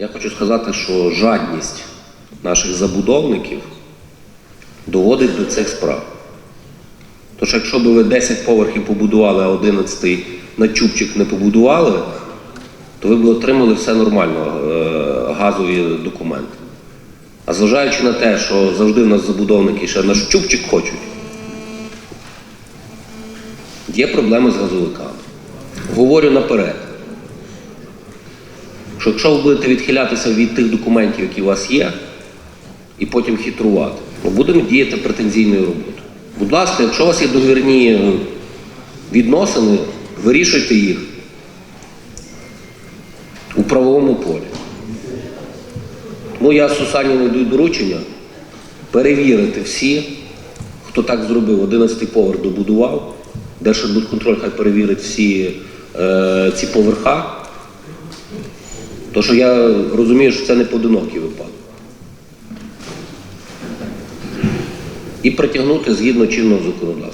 Я хочу сказати, що жадність наших забудовників доводить до цих справ. Тож, якщо б ви 10 поверхів побудували, а 11 на чубчик не побудували, то ви б отримали все нормально, е, газові документи. А зважаючи на те, що завжди в нас забудовники ще на чубчик хочуть, є проблеми з газовиками. Говорю наперед, що якщо ви будете відхилятися від тих документів, які у вас є, і потім хитрувати, ми будемо діяти претензійною роботою. Будь ласка, якщо у вас є довірні відносини, вирішуйте їх у правовому полі. Тому я Сусані даю доручення перевірити всі, хто так зробив, 11-й поверх добудував, Держбудконтроль хай перевірить всі е, ці поверха. То, що я розумію, що це не поодинокий випадок. І притягнути згідно чинного законодавства.